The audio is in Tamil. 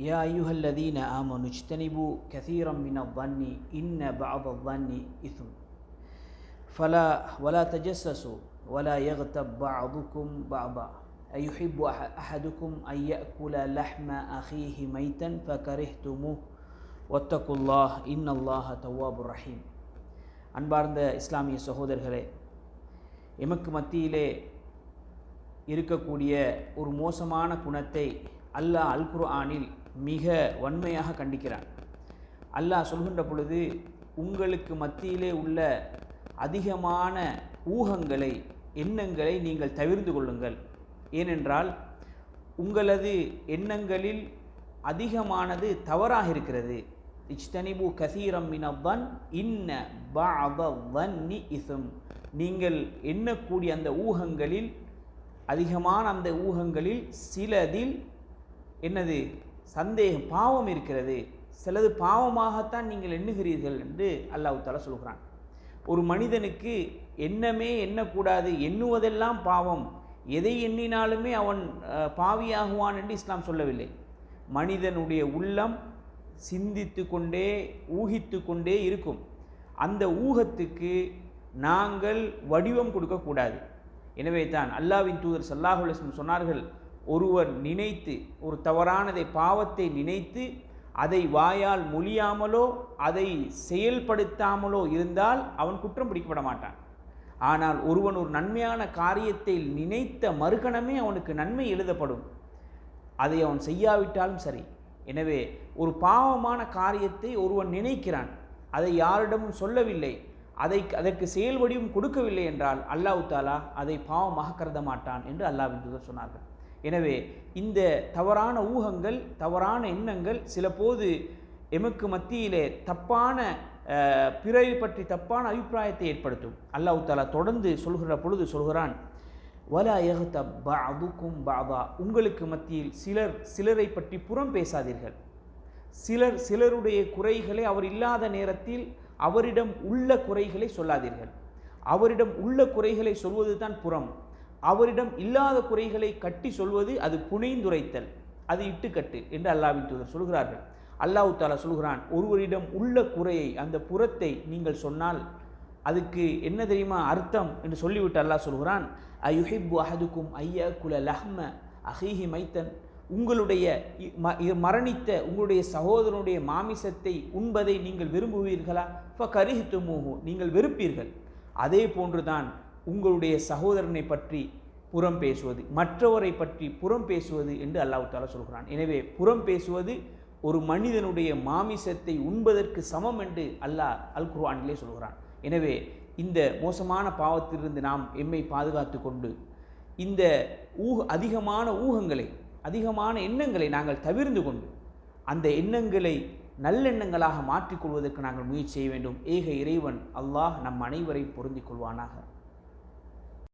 يا أيها الذين آمنوا اجتنبوا كثيرا من الظن إن بعض الظن إثم فلا ولا تجسسوا ولا يغتب بعضكم بعضا أيحب أح- أحدكم أن يأكل لحم أخيه ميتا فكرهتموه واتقوا الله إن الله تواب رحيم அன்பார்ந்த இஸ்லாமிய சகோதரர்களே எமக்கு மத்தியிலே இருக்கக்கூடிய ஒரு மோசமான குணத்தை அல்லாஹ் அல் குர்ஆனில் மிக வன்மையாக கண்டிக்கிறான். அல்லாஹ் சொல்கின்ற பொழுது உங்களுக்கு மத்தியிலே உள்ள அதிகமான ஊகங்களை எண்ணங்களை நீங்கள் தவிர்ந்து கொள்ளுங்கள். ஏனென்றால் உங்களது எண்ணங்களில் அதிகமானது தவறாக இருக்கிறது. இஜ்தனிபு கசீரம் மினவன் இன்ன பஅதவன்னி இசும். நீங்கள் எண்ணக்கூடிய அந்த ஊகங்களில் அதிகமான அந்த ஊகங்களில் சிலதில் என்னது? சந்தேகம் பாவம் இருக்கிறது. சிலது பாவமாகத்தான் நீங்கள் எண்ணுகிறீர்கள் என்று அல்லாஹ் சொல்கிறான். ஒரு மனிதனுக்கு எண்ணமே எண்ணக்கூடாது எண்ணுவதெல்லாம் பாவம். எதை எண்ணினாலுமே அவன் பாவியாகுவான் என்று இஸ்லாம் சொல்லவில்லை. மனிதனுடைய உள்ளம் சிந்தித்து கொண்டே ஊகித்து கொண்டே இருக்கும். அந்த ஊகத்துக்கு நாங்கள் வடிவம் கொடுக்கக்கூடாது. எனவே தான் அல்லாவின் தூதர் சல்லாஹுலிஸ்லம் சொன்னார்கள் ஒருவர் நினைத்து ஒரு தவறானதை பாவத்தை நினைத்து அதை வாயால் மொழியாமலோ அதை செயல்படுத்தாமலோ இருந்தால் அவன் குற்றம் பிடிக்கப்பட மாட்டான். ஆனால் ஒருவன் ஒரு நன்மையான காரியத்தை நினைத்த மறுகணமே அவனுக்கு நன்மை எழுதப்படும். அதை அவன் செய்யாவிட்டாலும் சரி. எனவே ஒரு பாவமான காரியத்தை ஒருவன் நினைக்கிறான். அதை யாரிடமும் சொல்லவில்லை. அதை அதற்கு செயல் வடிவம் கொடுக்கவில்லை என்றால் அல்லாஹ் தாலா அதை பாவமாக கருத மாட்டான் என்று அல்லாஹ் சொன்னார்கள். எனவே இந்த தவறான ஊகங்கள் தவறான எண்ணங்கள் சில போது எமக்கு மத்தியிலே தப்பான பிறவி பற்றி தப்பான அபிப்பிராயத்தை ஏற்படுத்தும். அல்லாஹ் தாலா தொடர்ந்து சொல்கிற பொழுது சொல்கிறான் வலா யஹ்தப் பஅதுக்கும் பாபா உங்களுக்கு மத்தியில் சிலர் சிலரை பற்றி புறம் பேசாதீர்கள். சிலர் சிலருடைய குறைகளை அவர் இல்லாத நேரத்தில் அவரிடம் உள்ள குறைகளை சொல்லாதீர்கள். அவரிடம் உள்ள குறைகளை சொல்வது தான் புறம். அவரிடம் இல்லாத குறைகளை கட்டி சொல்வது அது புனைந்துரைத்தல். அது இட்டுக்கட்டு என்று அல்லாவின் தூதர் சொல்கிறார்கள். அல்லாஹ் தாலா சொல்கிறான் ஒருவரிடம் உள்ள குறையை அந்த புறத்தை நீங்கள் சொன்னால் அதுக்கு என்ன தெரியுமா அர்த்தம் என்று சொல்லிவிட்டு அல்லாஹ் சொல்கிறான் அயுஹிப்பு அஹதுக்கும் ஐயா குல லஹ்ம அஹிஹி மைத்தன். உங்களுடைய இ- மரணித்த உங்களுடைய சகோதரனுடைய மாமிசத்தை உண்பதை நீங்கள் விரும்புவீர்களா? ஃப கரிஹித்துமூஹு நீங்கள் வெறுப்பீர்கள். அதே போன்றுதான் உங்களுடைய சகோதரனை பற்றி புறம் பேசுவது மற்றவரை பற்றி புறம் பேசுவது என்று அல்லாஹு தாலா சொல்கிறான். எனவே புறம் பேசுவது ஒரு மனிதனுடைய மாமிசத்தை உண்பதற்கு சமம் என்று அல்லாஹ் அல் குர்ஆனிலே சொல்கிறான். எனவே இந்த மோசமான பாவத்திலிருந்து நாம் எம்மை பாதுகாத்து கொண்டு இந்த ஊக அதிகமான ஊகங்களை அதிகமான எண்ணங்களை நாங்கள் தவிர்ந்து கொண்டு அந்த எண்ணங்களை நல்லெண்ணங்களாக மாற்றிக்கொள்வதற்கு நாங்கள் முயற்சி செய்ய வேண்டும். ஏக இறைவன் அல்லாஹ் நம் அனைவரையும் பொருந்திக் கொள்வானாக.